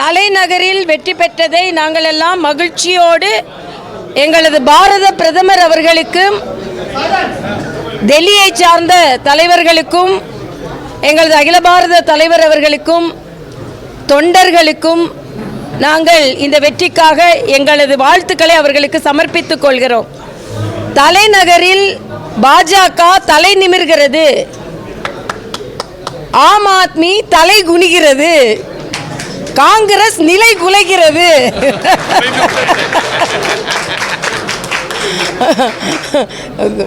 தலைநகரில் வெற்றி பெற்றதை நாங்கள் எல்லாம் மகிழ்ச்சியோடு எங்களது பாரத பிரதமர் அவர்களுக்கும் டெல்லியை சார்ந்த தலைவர்களுக்கும் எங்களது அகில பாரத தலைவர் அவர்களுக்கும் தொண்டர்களுக்கும் நாங்கள் இந்த வெற்றிக்காக எங்களது வாழ்த்துக்களை அவர்களுக்கு சமர்ப்பித்துக் கொள்கிறோம். தலைநகரில் பாஜக தலை நிமிர்கிறது. ஆம் ஆத்மி தலை குனிகிறது. காங்கிரஸ் நிலை குலைகிறது.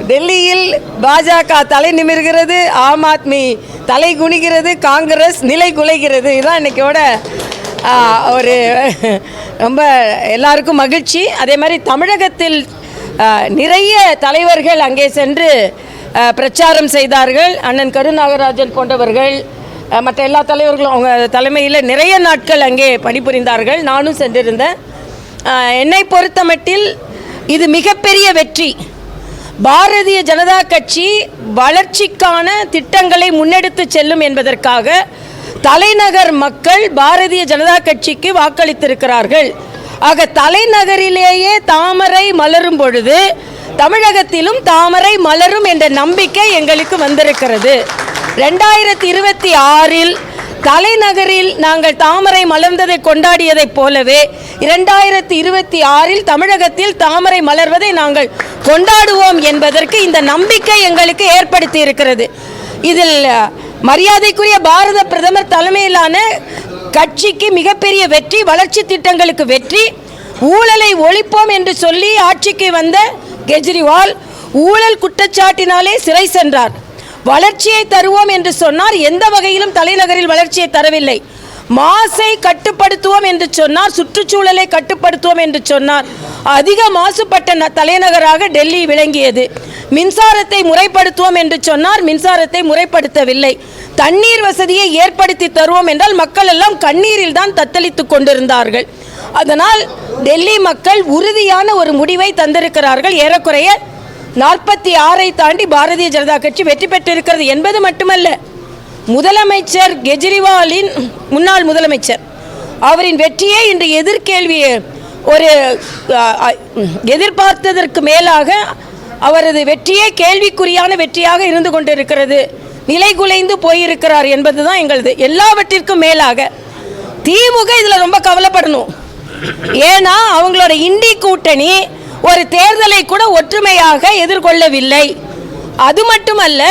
டெல்லியில் பாஜக தலை நிமிர்கிறது ஆம் ஆத்மி தலை குனிகிறது காங்கிரஸ் நிலை குலைகிறது. இதுதான் இன்னைக்கோட ஒரு ரொம்ப எல்லாருக்கும் மகிழ்ச்சி. அதே மாதிரி தமிழகத்தில் நிறைய தலைவர்கள் அங்கே சென்று பிரச்சாரம் செய்தார்கள். அண்ணன் கருநாகராஜன் போன்றவர்கள் மற்ற எல்லா தலைவர்களும் அவங்க தலைமையில் நிறைய நாட்கள் அங்கே பணிபுரிந்தார்கள். நானும் சென்றிருந்தேன். என்னை பொறுத்தமட்டில் இது மிகப்பெரிய வெற்றி. பாரதிய ஜனதா கட்சி வளர்ச்சிக்கான திட்டங்களை முன்னெடுத்து செல்லும் என்பதற்காக தலைநகர் மக்கள் பாரதிய ஜனதா கட்சிக்கு வாக்களித்திருக்கிறார்கள். ஆக தலைநகரிலேயே தாமரை மலரும் பொழுது தமிழகத்திலும் தாமரை மலரும் என்ற நம்பிக்கை எங்களுக்கு வந்திருக்கிறது. ரெண்டாயிரத்தி இருபத்தி ஆறில் தலைநகரில் நாங்கள் தாமரை மலர்ந்ததை கொண்டாடியதைப் போலவே இரண்டாயிரத்தி இருபத்தி ஆறில் தமிழகத்தில் தாமரை மலர்வதை நாங்கள் கொண்டாடுவோம் என்பதற்கு இந்த நம்பிக்கை எங்களுக்கு ஏற்படுத்தி இருக்கிறது இதில் மரியாதைக்குரிய பாரத பிரதமர் தலைமையிலான கட்சிக்கு மிகப்பெரிய வெற்றி வளர்ச்சி திட்டங்களுக்கு வெற்றி ஊழலை ஒழிப்போம் என்று சொல்லி ஆட்சிக்கு வந்த கெஜ்ரிவால் ஊழல் குற்றச்சாட்டினாலே சிறை சென்றார். வளர்ச்சியை தருவோம் என்று சொன்னார். எந்த வகையிலும் தலைநகரில் வளர்ச்சியை தரவில்லை. மாசை கட்டுப்படுத்துவோம் என்று சொன்னார். சுற்றுச்சூழலை கட்டுப்படுத்துவோம் என்று சொன்னார். அதிக மாசுபட்ட ந- தலைநகராக டெல்லி விளங்கியது. மின்சாரத்தை முறைப்படுத்துவோம் என்று சொன்னார். மின்சாரத்தை முறைப்படுத்தவில்லை. தண்ணீர் வசதியை ஏற்படுத்தி தருவோம் என்றால் மக்கள் எல்லாம் கண்ணீரில் தான் தத்தளித்துக் கொண்டிருந்தார்கள். அதனால் டெல்லி மக்கள் உறுதியான ஒரு முடிவை தந்திருக்கிறார்கள். ஏறக்குறைய நாற்பத்தி ஆறை தாண்டி பாரதிய ஜனதா கட்சி வெற்றி பெற்றிருக்கிறது என்பது மட்டுமல்ல முதலமைச்சர் கெஜ்ரிவாலின் முன்னாள் முதலமைச்சர் அவரின் வெற்றியே இன்று எதிர்கேள்வியை ஒரு எதிர்பார்த்ததற்கு மேலாக அவரது வெற்றியே கேள்விக்குறியான வெற்றியாக இருந்து கொண்டிருக்கிறது. நிலைகுலைந்து போயிருக்கிறார் என்பதுதான் எங்களது எல்லாவற்றிற்கும் மேலாக. திமுக இதில் ரொம்ப கவலைப்படணும். ஏன்னா அவங்களோட இண்டி கூட்டணி ஒரு தேர்தலை கூட ஒற்றுமையாக எதிர்கொள்ளவில்லை. அது மட்டுமல்ல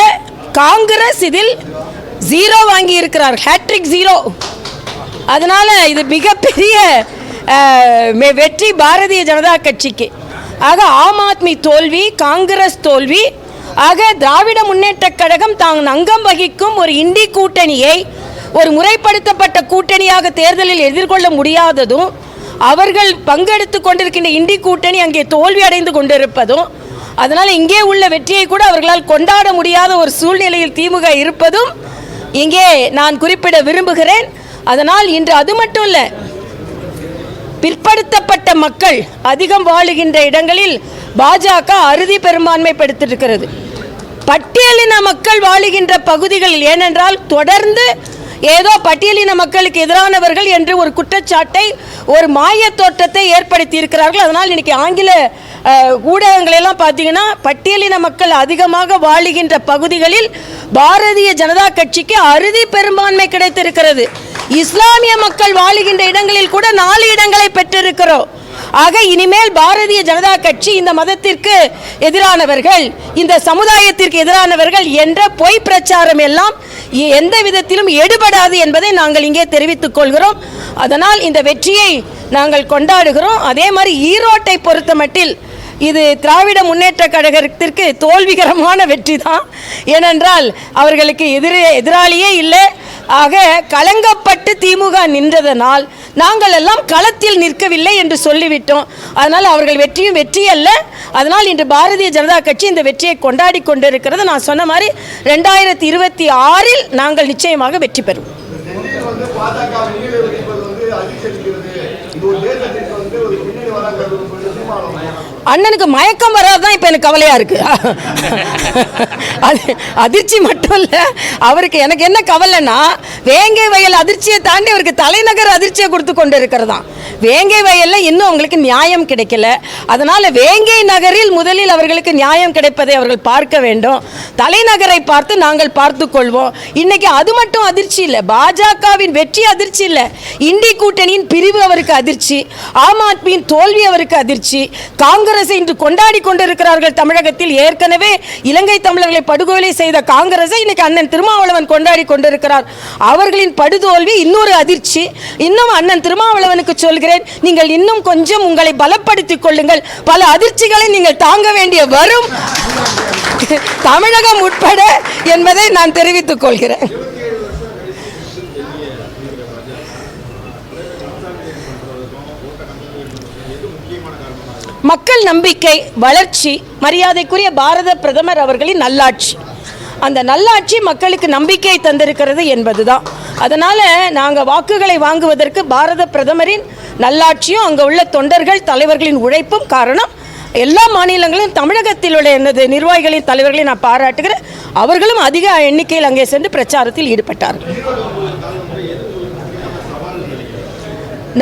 காங்கிரஸ் இதில் ஜீரோ வாங்கி இருக்கிறார் ஹேட்ரிக் ஜீரோ அதனால இது மிகப்பெரிய வெற்றி பாரதிய ஜனதா கட்சிக்கு. ஆக ஆம் ஆத்மி தோல்வி காங்கிரஸ் தோல்வி. ஆக திராவிட முன்னேற்றக் கழகம் தான் அங்கம் வகிக்கும் ஒரு இண்டி கூட்டணியை ஒரு முறைப்படுத்தப்பட்ட கூட்டணியாக தேர்தலில் எதிர்கொள்ள முடியாததும் அவர்கள் பங்கெடுத்து கொண்டிருக்கின்ற இண்டி கூட்டணி அங்கே தோல்வி அடைந்து கொண்டிருப்பதும் அதனால் இங்கே உள்ள வெற்றியை கூட அவர்களால் கொண்டாட முடியாத ஒரு சூழ்நிலையில் திமுக இருப்பதும் இங்கே நான் குறிப்பிட விரும்புகிறேன். அதனால் இன்று அது மட்டும் இல்லை பிற்படுத்தப்பட்ட மக்கள் அதிகம் வாழுகின்ற இடங்களில் பாஜக அறுதி பெரும்பான்மைப்படுத்திருக்கிறது பட்டியலின மக்கள் வாழுகின்ற பகுதிகளில் ஏனென்றால் தொடர்ந்து ஏதோ பட்டியலின மக்களுக்கு எதிரானவர்கள் என்று ஒரு குற்றச்சாட்டை ஒரு மாயத் தோற்றத்தை ஏற்படுத்தி இருக்கிறார்கள் அதனால் இன்னைக்கு ஆங்கில அஹ், ஊடகங்கள் எல்லாம் பார்த்தீங்கன்னா பட்டியலின மக்கள் அதிகமாக வாழுகின்ற பகுதிகளில் பாரதிய ஜனதா கட்சிக்கு அறுதி பெரும்பான்மை கிடைத்திருக்கிறது. இஸ்லாமிய மக்கள் வாழுகின்ற இடங்களில் கூட நாலு இடங்களை பெற்றிருக்கிறோம். ஆக இனிமேல் பாரதிய ஜனதா கட்சி இந்த மதத்திற்கு எதிரானவர்கள் இந்த சமுதாயத்திற்கு எதிரானவர்கள் என்ற பொய் பிரச்சாரம் எல்லாம் எந்த விதத்திலும் எடுபடாது என்பதை நாங்கள் இங்கே தெரிவித்துக் கொள்கிறோம். அதனால் இந்த வெற்றியை நாங்கள் கொண்டாடுகிறோம். அதே மாதிரி ஈரோட்டை பொறுத்தமட்டில் இது திராவிட முன்னேற்ற கழகத்திற்கு தோல்விகரமான வெற்றி தான் ஏனென்றால் அவர்களுக்கு எதிரே எதிராளியே இல்லை. ஆக கலங்கப்பட்டு திமுக நின்றதனால் நாங்கள் எல்லாம் களத்தில் நிற்கவில்லை என்று சொல்லிவிட்டோம். அதனால் அவர்கள் வெற்றியும் வெற்றி அல்ல. அதனால் இன்று பாரதிய ஜனதா கட்சி இந்த வெற்றியை கொண்டாடி கொண்டிருக்கிறது. நான் சொன்ன மாதிரி ரெண்டாயிரத்தி இருபத்தி ஆறில் நாங்கள் நிச்சயமாக வெற்றி பெறுவோம். பாஜக அண்ணனுக்கு மயக்கம் வர்றதுதான் இப்போ எனக்கு கவலையாக இருக்கு. அது அதிர்ச்சி மட்டும் இல்லை அவருக்கு எனக்கு என்ன கவலைன்னா வேங்கை வயல் அதிர்ச்சியை தாண்டி அவருக்கு தலைநகர் அதிர்ச்சியை கொடுத்து கொண்டு இருக்கிறதாம் வேங்கை வயலில் இன்னும் அவங்களுக்கு நியாயம் கிடைக்கல. அதனால் வேங்கை நகரில் முதலில் அவர்களுக்கு நியாயம் கிடைப்பதை அவர்கள் பார்க்க வேண்டும். தலைநகரை பார்த்து நாங்கள் பார்த்து கொள்வோம். இன்னைக்கு அது மட்டும் அதிர்ச்சி இல்லை பாஜகவின் வெற்றி அதிர்ச்சி இல்லை. இண்டி கூட்டணியின் பிரிவு அவருக்கு அதிர்ச்சி ஆம் ஆத்மியின் தோல்வி அவருக்கு அதிர்ச்சி காங்கிரஸ் இன்று கொண்டாடி கொண்டிருக்கிறார்கள் தமிழகத்தில். ஏற்கனவே இலங்கை தமிழர்களை படுகொலை செய்த காங்கிரஸை இன்னைக்கு அண்ணன் திருமாவளவன் கொண்டாடி கொண்டிருக்கிறார். அவர்களின் படுதோல்வி இன்னொரு அதிர்ச்சி. இன்னும் அண்ணன் திருமாவளவனுக்கு சொல்கிறேன் நீங்கள் இன்னும் கொஞ்சம் உங்களை பலப்படுத்திக் கொள்ளுங்கள். பல அதிர்ச்சிகளை நீங்கள் தாங்க வேண்டிய வரும் தமிழகம் உட்பட என்பதை நான் தெரிவித்துக் கொள்கிறேன். மக்கள் நம்பிக்கை வளர்ச்சி மரியாதைக்குரிய பாரத பிரதமர் அவர்களின் நல்லாட்சி. அந்த நல்லாட்சி மக்களுக்கு நம்பிக்கை தந்திருக்கிறது என்பதுதான். அதனால் நாங்கள் வாக்குகளை வாங்குவதற்கு பாரத பிரதமரின் நல்லாட்சியும் அங்கே உள்ள தொண்டர்கள் தலைவர்களின் உழைப்பும் காரணம் எல்லா மாநிலங்களும் தமிழகத்தில் உள்ள எனது நிர்வாகிகளின் தலைவர்களை நான் பாராட்டுகிறேன். அவர்களும் அதிக எண்ணிக்கையில் அங்கே சென்று பிரச்சாரத்தில் ஈடுபட்டார்கள்.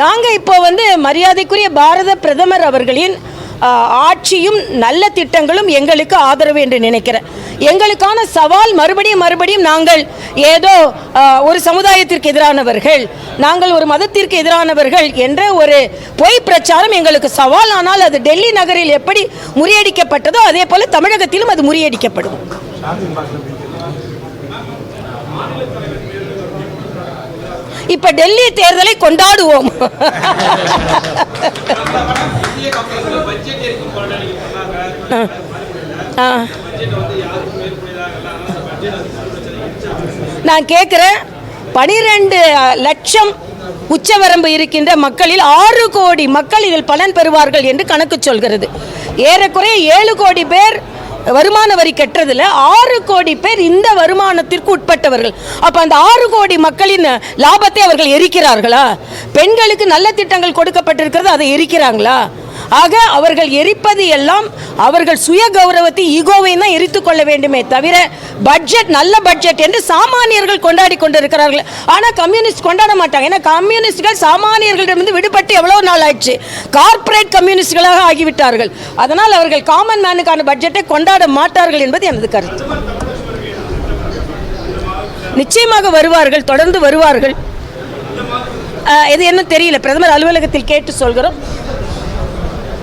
நாங்கள் இப்போ வந்து மரியாதைக்குரிய பாரத பிரதமர் அவர்களின் ஆட்சியும் நல்ல திட்டங்களும் எங்களுக்கு ஆதரவு என்று நினைக்கிறேன். எங்களுக்கான சவால் மறுபடியும் மறுபடியும் நாங்கள் ஏதோ ஒரு சமுதாயத்திற்கு எதிரானவர்கள் நாங்கள் ஒரு மதத்திற்கு எதிரானவர்கள் என்ற ஒரு பொய் பிரச்சாரம் எங்களுக்கு சவால். ஆனால் அது டெல்லி நகரில் எப்படி முறியடிக்கப்பட்டதோ அதே போல தமிழகத்திலும் அது முறியடிக்கப்படும் இப்ப டெல்லி தேர்தலை கொண்டாடுவோம் ஆ. நான் கேட்குறேன் பனிரெண்டு லட்சம் உச்சவரம்பு இருக்கின்ற மக்களில் ஆறு கோடி மக்கள் இதில் பலன் பெறுவார்கள் என்று கணக்கு சொல்கிறது ஏறக்குறைய ஏழு கோடி பேர் வருமான வரி கட்டுறதுல ஆறு கோடி பேர் இந்த வருமானத்திற்கு உட்பட்டவர்கள். அப்போ அந்த ஆறு கோடி மக்களின் லாபத்தை அவர்கள் எரிக்கிறார்களா? பெண்களுக்கு நல்ல திட்டங்கள் கொடுக்கப்பட்டிருக்கிறது அதை எரிக்கிறாங்களா? ஆக அவர்கள் எரிப்பது எல்லாம் அவர்கள் சுய கௌரவத்தை ஈகோவை தான் எரித்து கொள்ள வேண்டுமே தவிர பட்ஜெட் நல்ல பட்ஜெட் என்று சாமானியர்கள் கொண்டாடி கொண்டிருக்கிறார்கள். ஆனால் கம்யூனிஸ்ட் கொண்டாட மாட்டாங்க. ஏன்னா கம்யூனிஸ்டுகள் சாமானியர்களிடமிருந்து விடுபட்டு எவ்வளோ நாள் ஆயிடுச்சு? கார்ப்பரேட் கம்யூனிஸ்டுகளாக ஆகிவிட்டார்கள். அதனால் அவர்கள் காமன் மேனுக்கான பட்ஜெட்டை கொண்டாட மாட்டார்கள் என்பது எனது கருத்து. நிச்சயமாக வருவார்கள் தொடர்ந்து வருவார்கள். இது என்ன தெரியல. பிரதமர் அலுவலகத்தில் கேட்டு சொல்கிறோம்.